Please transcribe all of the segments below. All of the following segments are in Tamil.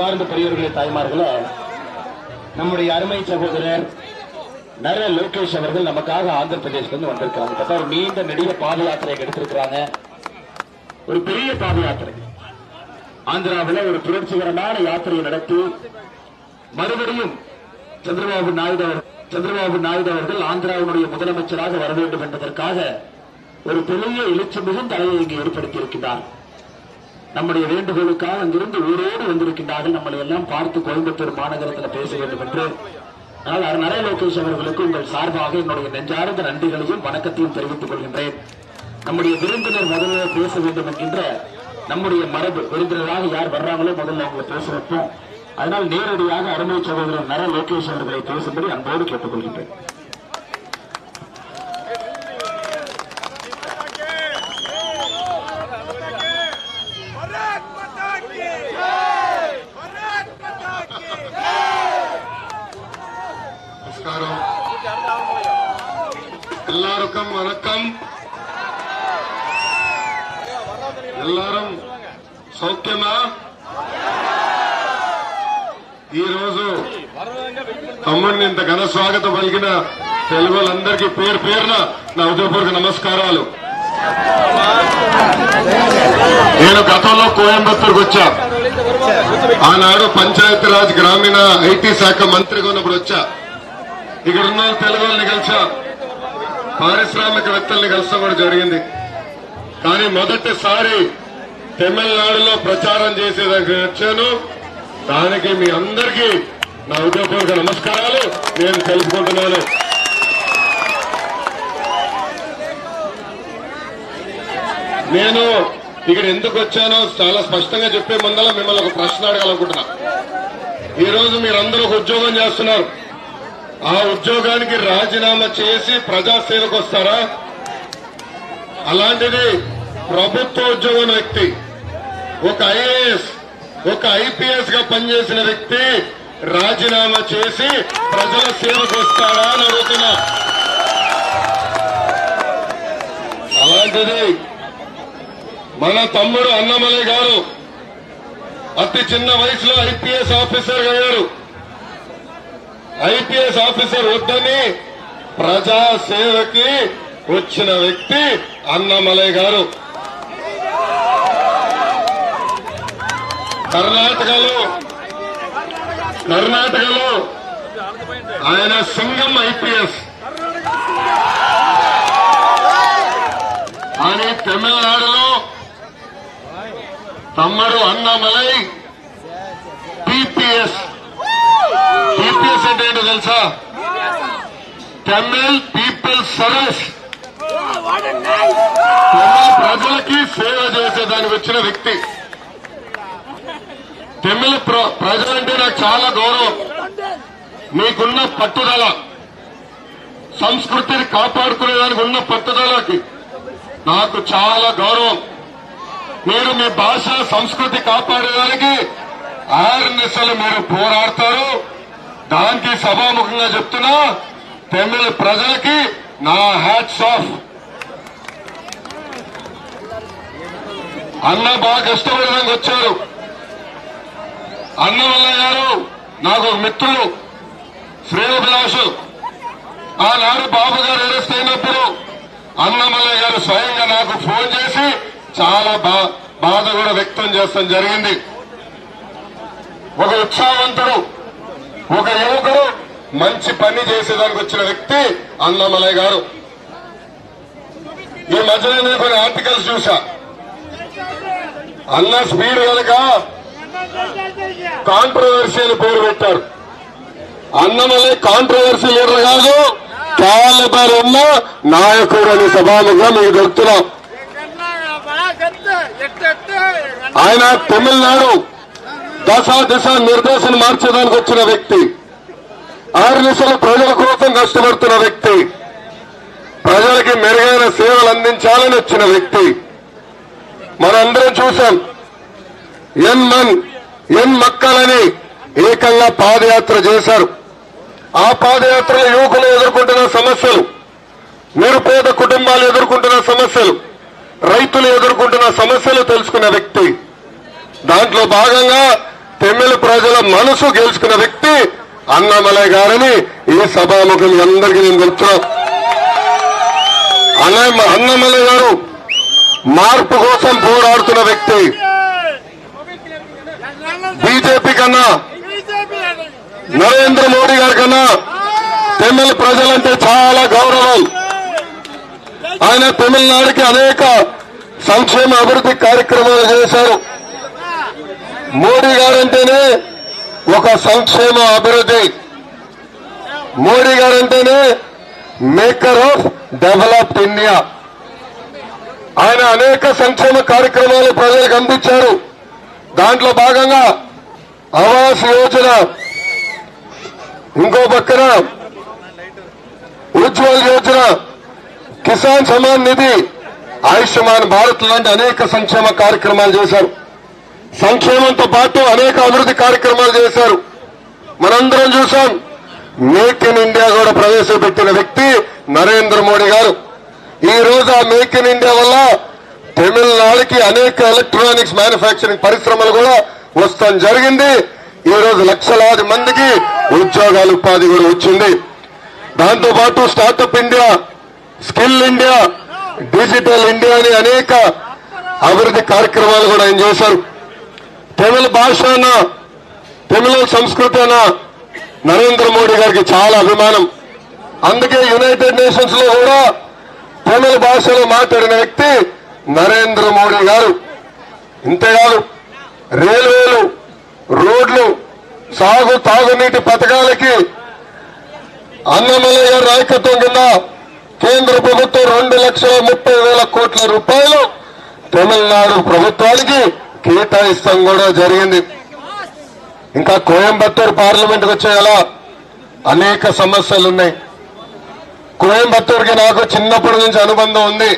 அன்பார்ந்த பெரியவர்களே தாய்மார்களே நம்முடைய அருமை சகோதரர் நர லோகேஷ் அவர்கள் நமக்காக ஆந்திர பிரதேசத்திலிருந்து வந்திருக்காங்க பார்த்தா ஒரு நீண்ட நெடிய பாத யாத்திரை எடுத்திருக்கிறாங்க. ஒரு பெரிய பாத யாத்திரை ஆந்திராவில் ஒரு புரட்சிகரமான யாத்திரையை நடத்தி மறுபடியும் சந்திரபாபு நாயுடு அவர்- சந்திரபாபு நாயுடு அவர்கள் ஆந்திராவினுடைய முதலமைச்சராக வர வேண்டும் என்பதற்காக ஒரு பெரிய எழுச்சி மிகுந்த அலையை இங்கு ஏற்படுத்தி இருக்கிறார் நம்முடைய வேண்டுகோளுக்காக அங்கிருந்து ஊரோடு வந்திருக்கின்றார்கள். நம்மளை எல்லாம் பார்த்து கோயம்புத்தூர் மாநகரத்தில் பேச வேண்டும் என்று. அதனால் நரே லோகேஷ் அவர்களுக்கு உங்கள் சார்பாக என்னுடைய நெஞ்சார்ந்த நன்றிகளையும் வணக்கத்தையும் தெரிவித்துக் கொள்கின்றேன். நம்முடைய விருந்தினர் முதல்ல பேச வேண்டும் என்கின்ற நம்முடைய மரபு விருந்தினராக யார் வர்றாங்களோ முதல்ல அவங்களை பேச வைப்போம் அதனால் நேரடியாக அருமை சகோதரர் நர லோகேஷ் அவர்களை பேசும்படி அன்போடு கேட்டுக்கொள்கின்றேன். ఈ రోజు తమ్ముడిని ఇంత ఘన స్వాగతం పలికిన తెలుగు వాళ్ళందరికీ పేరు పేరున నా ఉదయపూర్వక నమస్కారాలు. నేను గతంలో కోయంబత్తూరుకు వచ్చా. ఆనాడు పంచాయతీరాజ్ గ్రామీణ ఐటీ శాఖ మంత్రిగా ఉన్నప్పుడు వచ్చా. ఇక్కడ ఉన్న తెలుగు వాళ్ళని కలిసా. పారిశ్రామికవేత్తల్ని కలసడం కూడా జరిగింది. కానీ మొదటిసారి తమిళనాడులో ప్రచారం చేసేదానికి వచ్చాను. దానికి మీ అందరికీ నా ఉద్యోగపూర్వక నమస్కారాలు. నేను తెలుసుకుంటున్నాను. నేను ఇక్కడ ఎందుకు వచ్చానో చాలా స్పష్టంగా చెప్పే ముందల మిమ్మల్ని ఒక ప్రశ్న అడగాలనుకుంటున్నా. ఈ రోజు మీరందరూ ఒక ఉద్యోగం చేస్తున్నారు. ఆ ఉద్యోగానికి రాజీనామా చేసి ప్రజాసేవకు వస్తారా? అలాంటిది ప్రభుత్వ ఉద్యోగం వ్యక్తి ఒక ఐఏఎస్ ఒక ఐపీఎస్గా పనిచేసిన వ్యక్తి రాజీనామా చేసి ప్రజల సేవకు వస్తాడా అని అడుగుతున్నా. అలాంటిది మన తమ్ముడు అన్నమలై గారు అతి చిన్న వయసులో ఐపీఎస్ ఆఫీసర్ అయ్యారు. ఐపీఎస్ ఆఫీసర్ వద్దని ప్రజా సేవకి వచ్చిన వ్యక్తి అన్నమలై గారు. కర్ణాటకలో కర్ణాటకలో ఆయన సింగం ఐపీఎస్. అని తమిళనాడులో తమ్మడు అన్నమలై పిపిఎస్ పిపిఎస్ అంటే ఏంటో తెలుసా? Tamil people service. తమిళ ప్రజలకి సేవ చేసేదానికి వచ్చిన వ్యక్తి. తమిళ ప్ర- ప్రజలంటే నాకు చాలా గౌరవం. మీకున్న పట్టుదల సంస్కృతిని కాపాడుకునేదానికి ఉన్న పట్టుదలకి నాకు చాలా గౌరవం. మీరు మీ భాష సంస్కృతి కాపాడేదానికి ఆర్ఎన్ఎస్ఎల్ మీరు పోరాడతారు. దానికి సభాముఖంగా చెప్తున్నా తమిళ ప్రజలకి నా హ్యాట్స్ ఆఫ్. అన్న బాగా కష్టపడడానికి వచ్చారు. అన్నమల్లయ్య గారు నాకు ఒక మిత్రుడు శ్రేయోభిలాషు. ఆనాడు బాబు గారు అరెస్ట్ అయినప్పుడు అన్నమల్లయ్య గారు స్వయంగా నాకు ఫోన్ చేసి చాలా బా- బాధ కూడా వ్యక్తం చేస్తాం జరిగింది. ఒక ఉత్సాహవంతుడు ఒక యువకుడు మంచి పని చేసేదానికి వచ్చిన వ్యక్తి అన్నమలయ్య గారు. ఈ మధ్యలో నేను కొన్ని ఆర్టికల్స్ చూసా అన్న స్పీడ్ కనుక కాంట్రవర్సీ అని పేరు పెట్టారు. అన్నమలై కాంట్రవర్సీ లీడర్ కాదు క్యాలిబర్ ఉన్న నాయకుడు అని సభాలుగా మీకు చెప్తున్నాం. ఆయన తమిళనాడు దశ దిశ నిర్దేశం మార్చడానికి వచ్చిన వ్యక్తి. ఆరు దిశలు ప్రజల కోసం కష్టపడుతున్న వ్యక్తి. ప్రజలకి మెరుగైన సేవలు అందించాలని వచ్చిన వ్యక్తి. మనందరం చూశాం. ఎన్ మన్ ఎన్ మక్కలని ఏకంగా పాదయాత్ర చేశారు. ఆ పాదయాత్రలో యువకులు ఎదుర్కొంటున్న సమస్యలు నిరుపేద కుటుంబాలు ఎదుర్కొంటున్న సమస్యలు రైతులు ఎదుర్కొంటున్న సమస్యలు తెలుసుకున్న వ్యక్తి దాంట్లో భాగంగా తమిళ ప్రజల మనసు గెలుచుకున్న వ్యక్తి అన్నమలై గారని ఈ సభాముఖం అందరికీ నేను చెప్తున్నా. అన్న అన్నమలై గారు మార్పు కోసం పోరాడుతున్న వ్యక్తి. బీజేపీ కన్నా నరేంద్ర మోడీ గారి కన్నా తమిళ ప్రజలంటే చాలా గౌరవం. ఆయన తమిళనాడుకి అనేక సంక్షేమ అభివృద్ధి కార్యక్రమాలు చేశారు. మోడీ గారంటేనే ఒక సంక్షేమ అభివృద్ధి. మోడీ గారంటేనే మేకర్ ఆఫ్ డెవలప్డ్ ఇండియా. ఆయన అనేక సంక్షేమ కార్యక్రమాలు ప్రజలకు అందించారు. దాంట్లో భాగంగా ఆవాస్ యోజన. ఇంకో పక్కన ఉజ్వల్ యోజన. కిసాన్ సమాన్ నిధి. ఆయుష్మాన్ భారత్ లాంటి అనేక సంక్షేమ కార్యక్రమాలు చేశారు. సంక్షేమంతో పాటు అనేక అభివృద్ధి కార్యక్రమాలు చేశారు. మనందరం చూసాం మేక్ ఇన్ ఇండియా కూడా ప్రవేశపెట్టిన వ్యక్తి నరేంద్ర మోడీ గారు. ఈ రోజు ఆ మేక్ ఇన్ ఇండియా వల్ల తమిళనాడుకి అనేక ఎలక్ట్రానిక్స్ మ్యానుఫ్యాక్చరింగ్ పరిశ్రమలు కూడా వస్తాం జరిగింది. ఈ రోజు లక్షలాది మందికి ఉద్యోగాలు ఉపాధి కూడా వచ్చింది. దాంతోపాటు startup India skill India digital India అని అనేక అభివృద్ధి కార్యక్రమాలు కూడా ఆయన చేశారు. తమిళ భాష తమిళ సంస్కృతి నరేంద్ర మోడీ గారికి చాలా అభిమానం. అందుకే యునైటెడ్ నేషన్స్లో కూడా తమిళ భాషలో మాట్లాడిన వ్యక్తి నరేంద్ర మోడీ గారు. ఇంతేకాదు రైల్వేలు రోడ్లు సాగు తాగునీటి పథకాలకి అన్నమలయ్య నాయకత్వం కింద కేంద్ర ప్రభుత్వం రెండు లక్షల ముప్పై వేల కోట్ల రూపాయలు తమిళనాడు ప్రభుత్వానికి కేటాయిస్తాం కూడా జరిగింది. ఇంకా కోయంబత్తూరు పార్లమెంట్కి వచ్చేలా అనేక సమస్యలు ఉన్నాయి కోయంబత్తూరుకి నాకు చిన్నప్పటి నుంచి అనుబంధం ఉంది.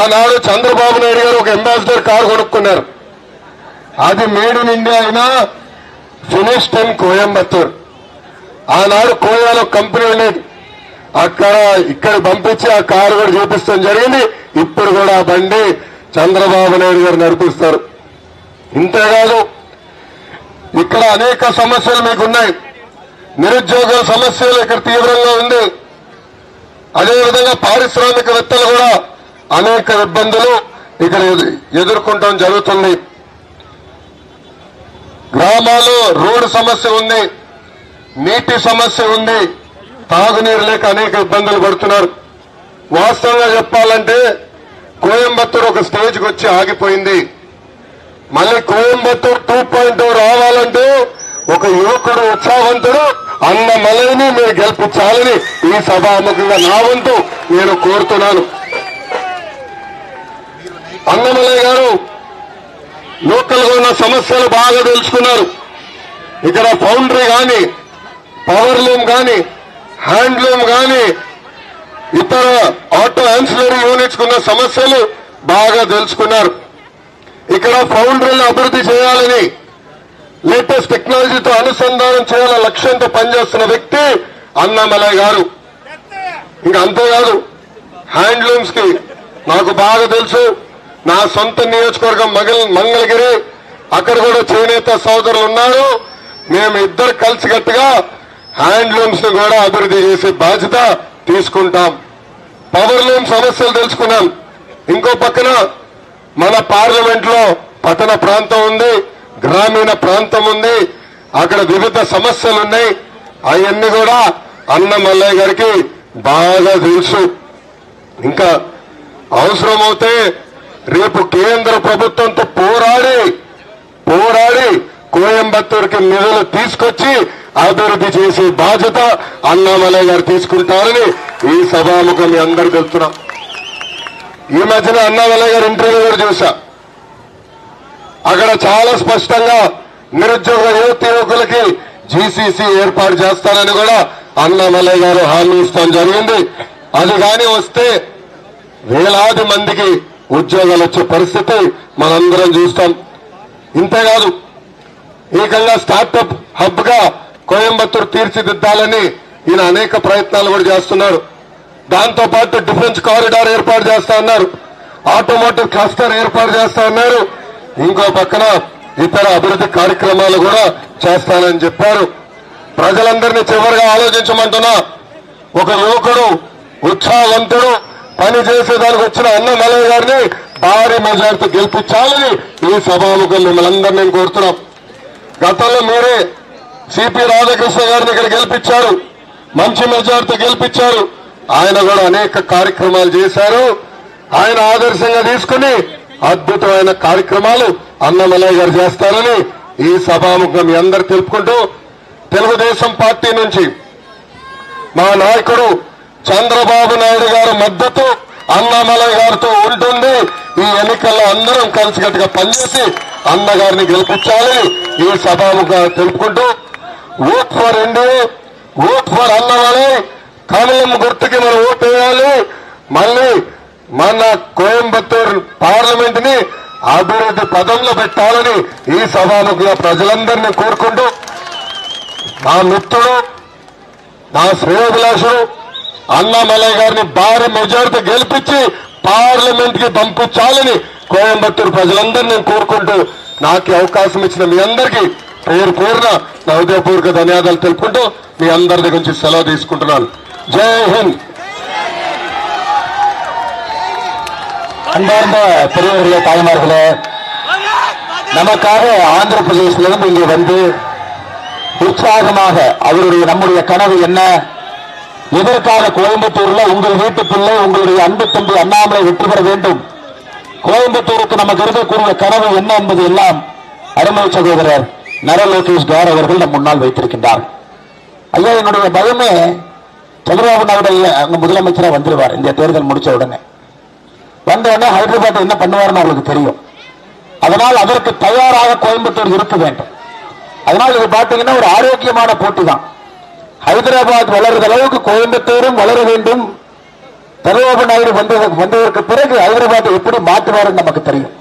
ఆనాడు చంద్రబాబు నాయుడు గారు ఒక అంబాసిడర్ కారు కొనుక్కున్నారు. అది మేడ్ ఇన్ ఇండియా అయినా ఫినిష్డ్ ఇన్ కోయంబత్తూర్. ఆనాడు కోయాలో కంపెనీ ఉండేది. అక్కడ ఇక్కడ పంపించి ఆ కారు కూడా చూపిస్తాం జరిగింది. ఇప్పుడు కూడా ఆ బండి చంద్రబాబు నాయుడు గారు నడిపిస్తారు. ఇంతేకాదు ఇక్కడ అనేక సమస్యలు మీకున్నాయి నిరుద్యోగ సమస్యలు ఇక్కడ తీవ్రంగా ఉంది. అదేవిధంగా పారిశ్రామికవేత్తలు కూడా అనేక ఇబ్బందులు ఇక్కడ ఎదుర్కొంటాం జరుగుతుంది. గ్రామాల్లో రోడ్డు సమస్య ఉంది నీటి సమస్య ఉంది తాగునీరు లేక అనేక ఇబ్బందులు పడుతున్నారు. వాస్తవంగా చెప్పాలంటే కోయంబత్తూరు ఒక స్టేజ్కి వచ్చి ఆగిపోయింది. మళ్ళీ కోయంబత్తూరు టూ పాయింట్ రావాలంటే ఒక యువకుడు ఉత్సాహవంతుడు అన్న మలైని మీరు గెలిపించాలని ఈ సభాముఖంగా నా వంతు నేను కోరుతున్నాను. అన్నమలయ్య గారు లోకల్గా ఉన్న సమస్యలు బాగా తెలుసుకున్నారు. ఇక్కడ ఫౌండరీ కానీ పవర్ లూమ్ కానీ హ్యాండ్లూమ్ కానీ ఇతర ఆటో ఆన్సిలరీ యూనిట్స్ ఉన్న సమస్యలు బాగా తెలుసుకున్నారు. ఇక్కడ ఫౌండరీని అభివృద్ధి చేయాలని లేటెస్ట్ టెక్నాలజీతో అనుసంధానం చేయాల లక్ష్యంతో పనిచేస్తున్న వ్యక్తి అన్నామలయ్య గారు. ఇంకా అంతేకాదు హ్యాండ్లూమ్స్కి నాకు బాగా తెలుసు. నా సొంత నియోజకవర్గం మంగళ మంగళగిరి. అక్కడ కూడా చేనేత సోదరులు ఉన్నారు మేము ఇద్దరు కలిసికట్టుగా హ్యాండ్లూమ్స్ను కూడా అభివృద్ధి చేసే బాధ్యత తీసుకుంటాం. పవర్ లూమ్ సమస్యలు తెలుసుకున్నాం. ఇంకో పక్కన మన పార్లమెంట్లో పట్టణ ప్రాంతం ఉంది గ్రామీణ ప్రాంతం ఉంది. అక్కడ వివిధ సమస్యలు ఉన్నాయి. అవన్నీ కూడా అన్న మల్లయ్య గారికి బాగా తెలుసు. ఇంకా అవసరమవుతే రేపు కేంద్ర ప్రభుత్వంతో పోరాడి పోరాడి కోయంబత్తూరుకి నిధులు తీసుకొచ్చి అభివృద్ధి చేసే బాధ్యత అన్నామలయ్య గారు తీసుకుంటారని ఈ సభాముఖం మీ అందరు తెలుస్తున్నాం. ఈ మధ్యన అన్నామలయ్య గారు ఇంటర్వ్యూ కూడా చూసా అక్కడ చాలా స్పష్టంగా నిరుద్యోగ యువత యువకులకి జీసీసీ ఏర్పాటు చేస్తానని కూడా అన్నామలయ్య గారు హామీ ఇస్తాం జరిగింది. అది కానీ వస్తే వేలాది మందికి ఉద్యోగాలు వచ్చే పరిస్థితి మనందరం చూస్తాం. ఇంతేకాదు ఏకంగా స్టార్టప్ హబ్గా కోయంబత్తూరు తీర్చిదిద్దాలని ఈయన అనేక ప్రయత్నాలు కూడా చేస్తున్నారు. దాంతో పాటు డిఫెన్స్ కారిడార్ ఏర్పాటు చేస్తా ఉన్నారు ఆటోమోటివ్ క్లస్టర్ ఏర్పాటు చేస్తా ఉన్నారు ఇంకో పక్కన ఇతర అభివృద్ధి కార్యక్రమాలు కూడా చేస్తానని చెప్పారు. ప్రజలందరినీ చివరిగా ఆలోచించమంటున్నా ఒక యువకుడు ఉత్సాహవంతుడు పని చేసేదానికి వచ్చిన అన్న మలయ్య గారిని భారీ మెజార్టీ గెలిపించాలని ఈ సభాముఖం మిమ్మల్ని అందరినీ మేము కోరుతున్నాం. గతంలో మీరే సిపి రాధాకృష్ణ గారిని ఇక్కడ గెలిపించారు. మంచి మెజార్టీ గెలిపించారు. ఆయన కూడా అనేక కార్యక్రమాలు చేశారు. ఆయన ఆదర్శంగా తీసుకుని అద్భుతమైన కార్యక్రమాలు అన్నమలయ్య గారు చేస్తారని ఈ సభాముఖం మీ అందరు తెలుపుకుంటూ తెలుగుదేశం పార్టీ నుంచి మా నాయకుడు చంద్రబాబు నాయుడు గారి మద్దతు అన్నామలై గారితో ఉంటుంది. ఈ ఎన్నికల్లో అందరం కలిసికట్టుగా పనిచేసి అన్నగారిని గెలిపించాలని ఈ సభాముగా తెలుపుకుంటూ vote for India vote for Annamalai. కమలం గుర్తుకి మనం ఓటు వేయాలి. మళ్ళీ మన కోయంబత్తూరు పార్లమెంట్ని అభివృద్ధి పదంలో పెట్టాలని ఈ సభాముఖంగా ప్రజలందరినీ కోరుకుంటూ మా మిత్రుడు నా శ్రేయోభిలాషుడు అన్నామలయ్య గారిని భారీ మెజారిటీ గెలిపించి పార్లమెంట్ కి పంపించాలని కోయంబత్తూరు ప్రజలందరినీ నేను కోరుకుంటూ నాకు ఈ అవకాశం ఇచ్చిన మీ అందరికీ పేరు పేరున నా హృదయపూర్వక ధన్యవాదాలు తెలుపుకుంటూ మీ అందరి దగ్గర నుంచి సెలవు తీసుకుంటున్నాను జై హింద్ அன்பார்ந்த பெரியவர்களே தாய்மார்களே நமக்காக ஆந்திர பிரதேசிலிருந்து இங்கே வந்து உற்சாகமாக அவருடைய நம்முடைய கனவு என்ன எதற்காக கோயம்புத்தூர்ல உங்கள் வீட்டு பிள்ளை உங்களுடைய அன்பு தம்பி அண்ணாமலை வெற்றி பெற வேண்டும். கோயம்புத்தூருக்கு நமக்கு இருக்கக்கூடிய கனவு என்ன என்பது எல்லாம் அருமை சகோதரர் நர லோகேஷ் கார் அவர்கள் நம் முன்னால் வைத்திருக்கின்றார். ஐயா என்னுடைய பயமே சந்திரபாபு நாயுடு ஐயா அங்க முதலமைச்சரா வந்துருவார். இந்த தேர்தல் முடிச்ச உடனே. வந்த உடனே ஹைதராபாத் என்ன பண்ணுவார்னு அவருக்கு தெரியும். அதனால் அதற்கு தயாராக கோயம்புத்தூர் இருக்க வேண்டும். அதனால் இது பாத்தீங்கன்னா ஒரு ஆரோக்கியமான போட்டி தான். ஹைதராபாத் வளர்ந்த அளவுக்கு கோயம்புத்தூரும் வளர வேண்டும். சந்திரபாபு நாயுடு வந்ததற்கு பிறகு ஹைதராபாத்தை எப்படி மாற்றுவார் நமக்கு தெரியும்.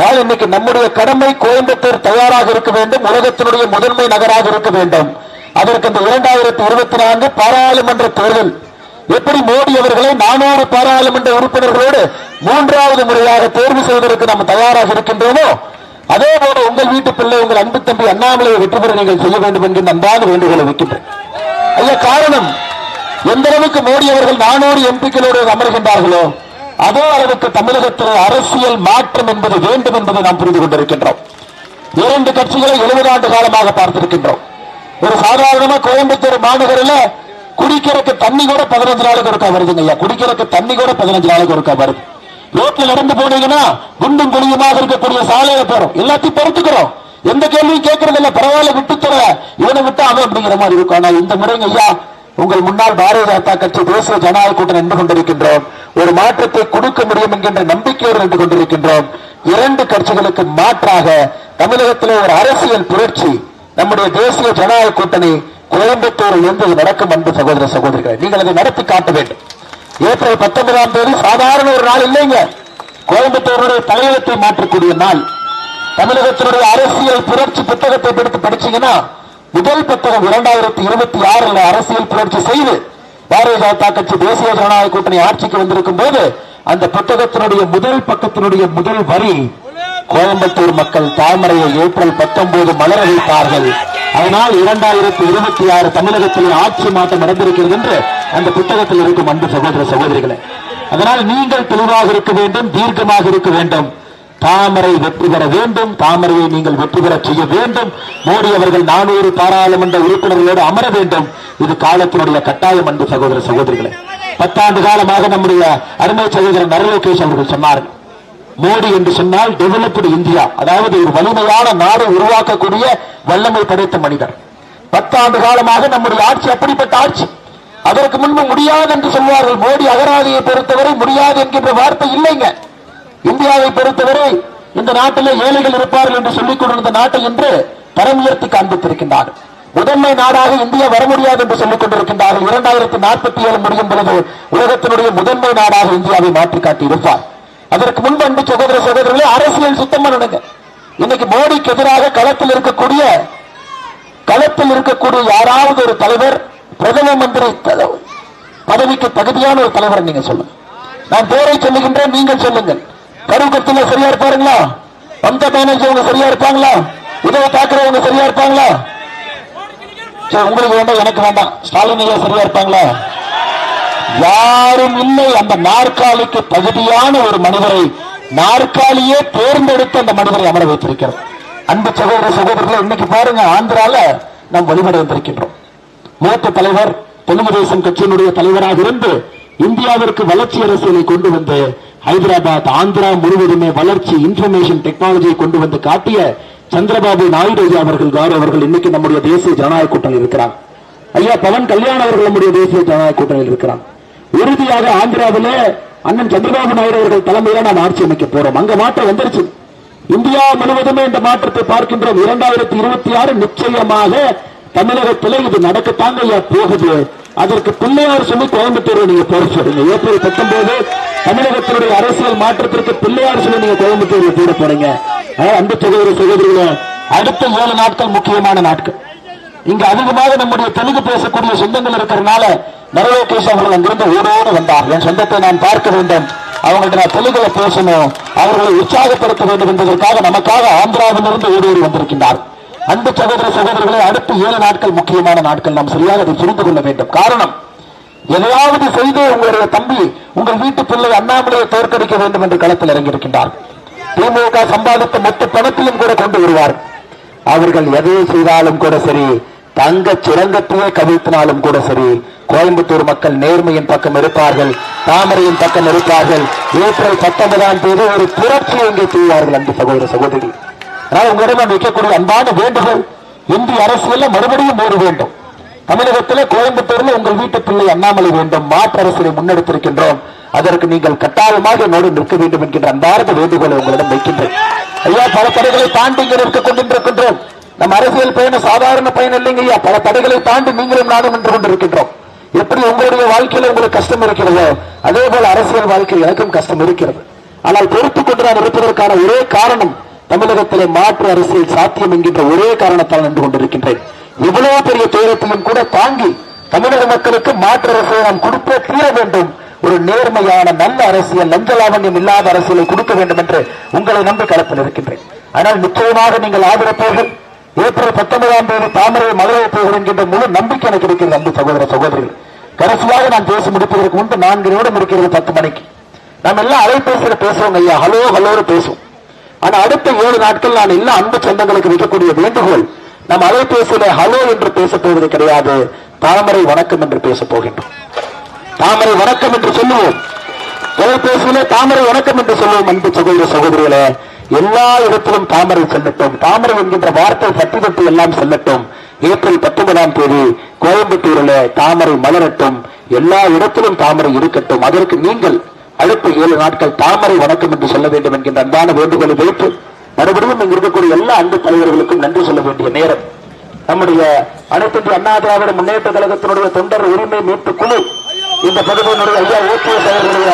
ஆனால் இன்னைக்கு நம்முடைய கடமை கோயம்புத்தூர் தயாராக இருக்க வேண்டும். உலகத்தினுடைய முதன்மை நகராக இருக்க வேண்டும். அதற்கு இந்த இரண்டாயிரத்தி இருபத்தி நான்கு பாராளுமன்ற தேர்தல் எப்படி மோடி அவர்களை நானூறு பாராளுமன்ற உறுப்பினர்களோடு மூன்றாவது முறையாக தேர்வு செய்வதற்கு நாம் தயாராக இருக்கின்றோமோ? அதே போல உங்கள் வீட்டு பிள்ளை உங்கள் அன்பு தம்பி அண்ணாமலையை வெற்றி பெற நீங்கள் செய்ய வேண்டும் என்று அன்பான வேண்டுகோளை வைக்கின்றேன். ஐயா காரணம் எந்த அளவுக்கு மோடி அவர்கள் நானூறு எம்பிக்களோடு அமர்கின்றார்களோ அதே அளவுக்கு தமிழகத்தில் அரசியல் மாற்றம் என்பது வேண்டும் என்பதை நாம் புரிந்து கொண்டிருக்கின்றோம். இரண்டு கட்சிகளை எழுபது ஆண்டு காலமாக பார்த்திருக்கின்றோம். ஒரு சாதாரணமா கோயம்புத்தூர் மாநகரில் குடிக்கிறக்கு தண்ணி கூட பதினஞ்சு நாளுக்கு ஒருக்கா வருதுங்க ஐயா. குடிக்கிறக்கு தண்ணி கூட பதினஞ்சு நாளுக்கு ஒருக்கா வருது. ரோட்ல நடந்து போனீங்கன்னா குண்டும் குழியுமாக இருக்கக்கூடிய சாலையில போறோம். எல்லாத்தையும் பொறுத்துக்கிறோம். எந்த கேள்வியும் கேட்கறது இல்ல பரவாயில்ல விட்டுத்தர தர அப்படிங்கிற மாதிரி இருக்கும். ஆனால் இந்த முறைங்க ஐயா உங்கள் முன்னாள் பாரதிய ஜனதா கட்சி தேசிய ஜனநாயக கூட்டம் நின்று கொண்டிருக்கின்றோம். ஒரு மாற்றத்தை கொடுக்க முடியும் என்கின்ற நம்பிக்கையோடு நின்று கொண்டிருக்கின்றோம். இரண்டு கட்சிகளுக்கு மாற்றாக தமிழகத்திலே ஒரு அரசியல் புரட்சி நம்முடைய தேசிய ஜனநாயக கூட்டணி கோயம்புத்தூரில் இருந்து நடக்கும் அன்பு சகோதர சகோதரிகளை நீங்கள் அதை நடத்தி காட்ட வேண்டும். ஏப்ரல் பத்தொன்பதாம் தேதி சாதாரண ஒரு நாள் இல்லைங்க. கோயம்புத்தூருடைய தலையெழுத்தை மாற்றக்கூடிய நாள். தமிழகத்தினுடைய அரசியல் புரட்சி புத்தகத்தை எடுத்து படிச்சீங்கன்னா முதல் புத்தகம் இரண்டாயிரத்தி இருபத்தி ஆறில் அரசியல் புரட்சி செய்து பாரதிய ஜனதா கட்சி தேசிய ஜனநாயக கூட்டணி ஆட்சிக்கு வந்திருக்கும் போது அந்த புத்தகத்தினுடைய முதல் பக்கத்தினுடைய முதல் வரி கோயம்புத்தூர் மக்கள் தாமரையை ஏப்ரல் பத்தொன்பது மலர வைப்பார்கள் அதனால் இரண்டாயிரத்தி இருபத்தி ஆறு தமிழகத்தில் ஆட்சி மாற்றம் நடந்திருக்கிறது என்று அந்த புத்தகத்தில் இருக்கும் அன்பு சகோதர சகோதரிகளை. அதனால் நீங்கள் தெளிவாக இருக்க வேண்டும் தீர்க்கமாக இருக்க வேண்டும். தாமரை வெற்றி பெற வேண்டும். தாமரையை நீங்கள் வெற்றி பெற செய்ய வேண்டும். மோடி அவர்கள் நானூறு பாராளுமன்ற உறுப்பினர்களோடு அமர வேண்டும். இது காலத்தினுடைய கட்டாயம் அன்பு சகோதர சகோதரிகளே. பத்தாண்டு காலமாக நம்முடைய அருமை சகோதரர் நரலோகேஷ் அவர்கள் சொன்னார்கள் மோடி என்று சொன்னால் டெவலப்டு இந்தியா. அதாவது ஒரு வலிமையான நாடு உருவாக்கக்கூடிய வல்லமை படைத்த மனிதர். பத்தாண்டு காலமாக நம்முடைய ஆட்சி அப்படிப்பட்ட ஆட்சி. அதற்கு முன்பு முடியாது என்று சொல்வார்கள். மோடி அகராதியை பொறுத்தவரை முடியாது என்கின்ற வார்த்தை இல்லைங்க. இந்தியாவை பொறுத்தவரை இந்த நாட்டிலே ஏழைகள் இருப்பார்கள் என்று சொல்லிக் கொண்டிருந்த நாட்டை என்று தரம் உயர்த்தி காண்பித்திருக்கின்றார்கள். முதன்மை நாடாக இந்தியா வர முடியாது என்று சொல்லிக் கொண்டிருக்கின்றார்கள். இரண்டாயிரத்தி நாற்பத்தி ஏழு முடியும் பொழுது உலகத்தினுடைய முதன்மை நாடாக இந்தியாவை மாற்றி காட்டி இருப்பார் அதற்கு முன்பு அன்பு சகோதர சகோதரர்களே அரசியல் சுத்தம் பண்ணணுங்க இன்னைக்கு மோடிக்கு எதிராக களத்தில் இருக்கக்கூடிய களத்தில் இருக்கக்கூடிய யாராவது ஒரு தலைவர் பிரதம மந்திரி பதவிக்கு தகுதியான ஒரு தலைவர் நீங்க சொல்லுங்க. நான் பேரை சொல்லுகின்றேன் நீங்கள் சொல்லுங்கள். கருக்கத்தில் சரியா இருப்பாருங்களா? அந்த மேனேஜர் சரியா இருப்பாங்களா? இதை தாக்கரே சரியா இருப்பாங்களா? சரி உங்களுக்கு வேண்டாம் எனக்கு வேண்டாம். ஸ்டாலின் சரியா இருப்பாங்களா? யாரும் இல்லை. அந்த நாற்காலிக்கு தகுதியான ஒரு மனிதரை நாற்காலியே தேர்ந்தெடுத்து அந்த மனிதரை அமர வைத்திருக்கிறது. அன்பு சகோதர சகோதரர்கள் இன்னைக்கு பாருங்க ஆந்திரால நாம் வழிபட வந்திருக்கின்றோம். மூத்த தலைவர் தெலுங்கு தேசம் கட்சியினுடைய தலைவராக இருந்து இந்தியாவிற்கு வளர்ச்சி அரசியலை கொண்டு வந்து ஹைதராபாத் ஆந்திரா முழுவதுமே வளர்ச்சி இன்ஃபர்மேஷன் டெக்னாலஜியை கொண்டு வந்து காட்டிய சந்திரபாபு நாயுடு ஐயா அவர்கள் கார் அவர்கள் இன்னைக்கு நம்முடைய தேசிய ஜனநாயக கூட்டணியில் இருக்கிறார் ஐயா பவன் கல்யாண் அவர்கள் நம்முடைய தேசிய ஜனநாயக கூட்டணியில் இருக்கிறார் உறுதியாக ஆந்திராவிலே அண்ணன் சந்திரபாபு நாயுடு அவர்கள் தலைமையில நாம் ஆட்சி அமைக்க போறோம். அங்க மாற்றம் வந்துருச்சு. இந்தியா முழுவதுமே இந்த மாற்றத்தை பார்க்கின்றோம். இரண்டாயிரத்தி இருபத்தி ஆறு நிச்சயமாக தமிழகத்தில் இது நடக்கத்தாங்க ஐயா போகுது. அதற்கு பிள்ளையார் சொல்லி கோயம்புத்தூர் நீங்க போக சொல்றீங்க ஏப்ரல் பத்தொன்பது தமிழகத்தினுடைய அரசியல் மாற்றத்திற்கு பிள்ளையார் சொல்லி நீங்க கோயம்புத்தூர் தேட போறீங்க. அன்பு சகோதர சகோதரிகளே அடுத்த ஏழு நாட்கள் முக்கியமான நாட்கள். இங்க அதிகமாக நம்முடைய தெலுங்கு பேசக்கூடிய சொந்தங்கள் இருக்கிறதுனால நரவேகேஷ் அவர்கள் அங்கிருந்து ஓடோடு வந்தார். என் சொந்தத்தை நான் பார்க்க வேண்டும். அவங்கள்ட்ட நான் தெலுங்குல பேசணும். அவர்களை உற்சாகப்படுத்த வேண்டும் என்பதற்காக நமக்காக ஆந்திராவிலிருந்து ஓடி வந்திருக்கின்றார். அன்பு சகோதர சகோதரர்களை அடுத்த ஏழு நாட்கள் முக்கியமான நாட்கள். நாம் சரியாக அதை புரிந்து கொள்ள வேண்டும். காரணம் எதையாவது செய்து உங்களுடைய தம்பி உங்கள் வீட்டு பிள்ளை அண்ணாமலையை தோற்கடிக்க வேண்டும் என்று களத்தில் இறங்கியிருக்கின்றார். திமுக சம்பாதித்த மொத்த பணத்திலும் கூட கொண்டு வருவார். அவர்கள் எதை செய்தாலும் கூட சரி தங்க சுரங்கத்தையே கவிழ்த்தினாலும் கூட சரி கோயம்புத்தூர் மக்கள் நேர்மையின் பக்கம் இருப்பார்கள் தாமரையின் பக்கம் இருப்பார்கள். ஏப்ரல் பத்தொன்பதாம் தேதி ஒரு புரட்சியை இங்கே செய்வார்கள் அன்பு சகோதர சகோதரி. ஆனால் உங்களிடம் வைக்கக்கூடிய அன்பான வேண்டுகோள் இந்திய அரசியல்ல மறுபடியும் மோத வேண்டும். தமிழகத்திலே கோயம்புத்தூர்ல உங்கள் வீட்டு பிள்ளை அண்ணாமலை வேண்டும். மாற்று அரசு முன்னெடுத்திருக்கின்றோம். அதற்கு நீங்கள் கட்டாயமாக என்னோடு நிற்க வேண்டும் என்கின்ற அன்பார்ந்த வேண்டுகோளை உங்களிடம் வைக்கின்றேன். ஐயா பல தடைகளை தாண்டி இங்கே நிற்க கொண்டிருக்கின்றோம். நம் அரசியல் பயணம் சாதாரண பயன் இல்லைங்க ஐயா. பல தடைகளை தாண்டி நீங்களும் நானும் நின்று கொண்டிருக்கின்றோம். எப்படி உங்களுடைய வாழ்க்கையில உங்களுக்கு கஷ்டம் இருக்கிறதோ அதே போல அரசியல் வாழ்க்கையில் எனக்கும் கஷ்டம் இருக்கிறது. ஆனால் பொறுத்துக் கொண்டு நான் இருப்பதற்கான ஒரே காரணம் தமிழகத்திலே மாற்று அரசியல் சாத்தியம் என்கின்ற ஒரே காரணத்தால் நின்று கொண்டிருக்கின்றேன். இவ்வளவு பெரிய துயரத்தையும் கூட தாங்கி தமிழக மக்களுக்கு மாற்று அரசியலை நாம் கொடுக்க தீர வேண்டும். ஒரு நேர்மையான நல்ல அரசியல் லஞ்ச லாவண்யம் இல்லாத அரசியலை கொடுக்க வேண்டும் என்று உங்களை நம்பி களத்தில் இருக்கின்றேன். ஆனால் நிச்சயமாக நீங்கள் ஆதரப்பீர்கள். ஏப்ரல் பத்தொன்பதாம் தேதி தாமரை மலரை போகிறேன் என்கின்ற முழு நம்பிக்கை எனக்கு இருக்கிறது அன்பு சகோதர சகோதரிகள். கடைசியாக நான் பேசி முடிப்பதற்கு முன்பு நான்கு நிமிடம் இருக்கிறது பத்து மணிக்கு. நாம் எல்லாம் அலைபேசியில பேசுவோம் ஐயா. ஹலோ ஹலோன்னு பேசுவோம். ஆனா அடுத்த ஏழு நாட்கள் நான் எல்லா அன்பு சொந்தங்களுக்கு வைக்கக்கூடிய வேண்டுகோள் நம்ம அலைபேசியில ஹலோ என்று பேசப் போவது கிடையாது. தாமரை வணக்கம் என்று பேசப் போகின்றோம். தாமரை வணக்கம் என்று சொல்லுவோம். தொலைபேசியிலே தாமரை வணக்கம் என்று சொல்லுவோம் அன்பு சகோதர சகோதரிகளே. எல்லா இடத்திலும் தாமரை செல்லட்டும். தாமரை என்கின்ற வார்த்தை தட்டி தட்டி எல்லாம் செல்லட்டும். ஏப்ரல் பத்தொன்பதாம் தேதி கோயம்புத்தூரில் தாமரை மலரட்டும். எல்லா இடத்திலும் தாமரை இருக்கட்டும். அதற்கு நீங்கள் அடுத்த ஏழு நாட்கள் தாமரை வணக்கம் என்று சொல்ல வேண்டும் என்கின்ற அன்பான வேண்டுகோளை வைத்து மறுபடியும் இங்க இருக்கக்கூடிய எல்லா அன்பு தலைவர்களுக்கும் நன்றி சொல்ல வேண்டிய நேரம். நம்முடைய அனைத்து அண்ணா திராவிட முன்னேற்ற கழகத்தினுடைய தொண்டர் உரிமை மீட்பு குழு இந்த பகுதியினுடைய ஐயா ஓபிஎஸ் அவர்களுடைய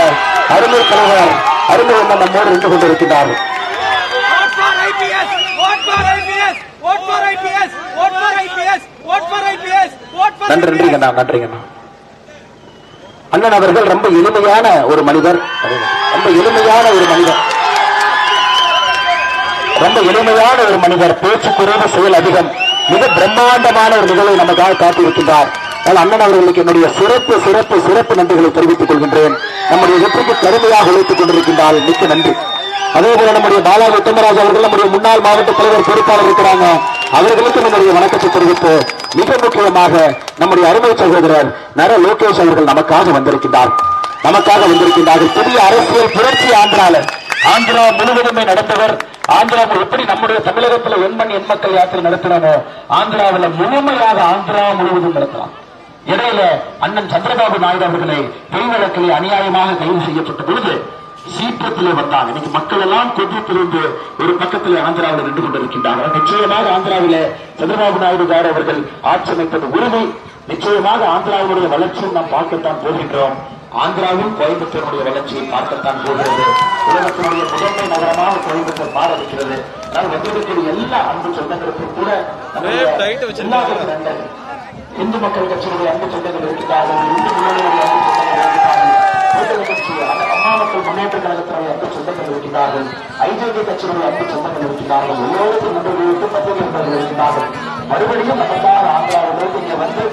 அருமை தலைவர் அருமை என்ன நம்மோடு நின்று கொண்டிருக்கிறார்கள் நன்றி IPS! நன்றிங்கண்ணா நன்றிங்கண்ணா அண்ணன் அவர்கள் ரொம்ப எளிமையான ஒரு மனிதர். ரொம்ப எளிமையான ஒரு மனிதர். ரொம்ப எளிமையான ஒரு மனிதர் பேச்சு குறைவு செயல் அதிகம். மிக பிரம்மாண்டமான ஒரு நிகழ்வை நமக்காக காட்டியிருக்கின்றார். அதனால் அண்ணன் அவர்களுக்கு என்னுடைய சிறப்பு சிறப்பு சிறப்பு நன்றிகளை தெரிவித்துக் கொள்கின்றேன். நம்முடைய வெற்றிக்கு கடுமையாக உழைத்துக் கொண்டிருக்கின்றால் மிக்க நன்றி. அதே போல நம்முடைய பாலா உத்தமராஜ் அவர்கள் நம்முடைய முன்னாள் மாவட்ட தலைவர் பொறுப்பாளர் இருக்கிறாங்க. அவர்களுக்கு நம்முடைய வணக்கத்தை தெரிவித்து மிக முக்கியமாக நம்முடைய அருமை சகோதரர் நர லோகேஷ் அவர்கள் நமக்காக வந்திருக்கின்றார். நமக்காக வந்திருக்கின்றார்கள் புதிய அரசியல் புரட்சி ஆந்திரால. ஆந்திரா முழுவதுமே நடந்தவர் ஆந்திராவில் எப்படி நம்முடைய தமிழகத்தில் எண்மண் எண் மக்கள் யாத்திரை நடத்தினோமோ ஆந்திராவில் முழுமையாக ஆந்திரா முழுவதும் நடத்தலாம். இடையில அண்ணன் சந்திரபாபு நாயுடு அவர்களை பொய் அநியாயமாக கைது செய்யப்பட்ட பொழுது சீற்றத்திலே வந்தாங்க இன்னைக்கு மக்கள் எல்லாம் கொதித்திருந்து ஒரு பக்கத்தில் ஆந்திராவில் நின்று கொண்டிருக்கின்றார்கள். நிச்சயமாக ஆந்திராவிலே சந்திரபாபு நாயுடு கார் அவர்கள் ஆட்சி அமைப்பது உறுதி. நிச்சயமாக ஆந்திராவினுடைய வளர்ச்சியை நாம் பார்க்கத்தான் போகின்றோம். ஆந்திராவில் கோயம்புத்தூருடைய வளர்ச்சியை பார்க்கத்தான் போகிறது. உலகத்தினுடைய முதன்மை நகரமாக கோயம்புத்தூர் மாற இருக்கிறது வந்திருக்கிற எல்லா அன்பு சொந்தங்களுக்கும் கூட இந்து மக்கள் கட்சியினுடைய அன்பு சொந்தங்கள் இருக்கிறார்கள் இந்து முன்னணியுடைய அன்பு சொந்தங்கள் இருக்கிறார்கள் கட்சி அம்மா மக்கள் முன்னேற்ற கழகத்தினுடைய அன்பு சொந்தங்கள் இருக்கின்றார்கள் ஐஜேபி கட்சியினுடைய அன்பு சொந்தங்கள் இருக்கின்றார்கள் எல்லோருக்கும் தெரிவித்து பத்திரிகை நண்பர்கள் இருக்கின்றார்கள் மறுபடியும் நமக்காக ஆந்திராவிலிருந்து இங்க வந்து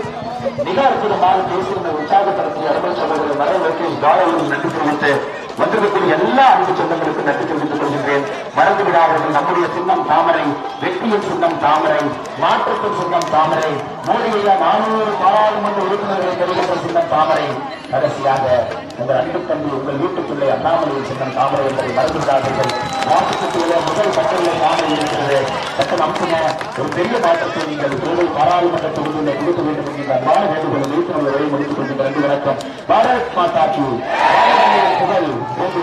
மிக அற்புதமாக பேசுகின்ற உற்சாகப்படுத்திய அருமை சகோதரர் மர லோகேஷ் பாலவர்களும் நன்றி தெரிவித்து வந்திருக்கக்கூடிய எல்லா அன்பு சொந்தங்களுக்கும் நன்றி தெரிவித்துக் கொள்கின்றேன். மறந்து விடாதவர்கள் நம்முடைய சின்னம் தாமரை வெற்றியின் சின்னம் தாமரை மாற்றத்தின் சின்னம் தாமரை மோடியா நானூறு பாராளுமன்ற உறுப்பினர்களை தெரிவித்த சின்னம் தாமரை. கடைசியாக உங்கள் அன்பு தம்பி உங்கள் வீட்டுக்குள்ளே அண்ணாமலையின் சின்னம் தாமரை என்பதை மறந்து விடாதீர்கள். மாற்றத்துக்குள்ளே முதல் பட்டியலில் தாமரை இருக்கிறது. சட்டம் அம்சம ஒரு பெரிய மாற்றத்தை நீங்கள் கோவை பாராளுமன்ற தொகுதியில் கொடுக்க வேண்டும் என்கின்ற அன்பான வேண்டுகோளை விழிப்புணர்வு வழி முடித்துக் கொள்கின்ற நன்றி வணக்கம். பாரத் மாதா Obrigado.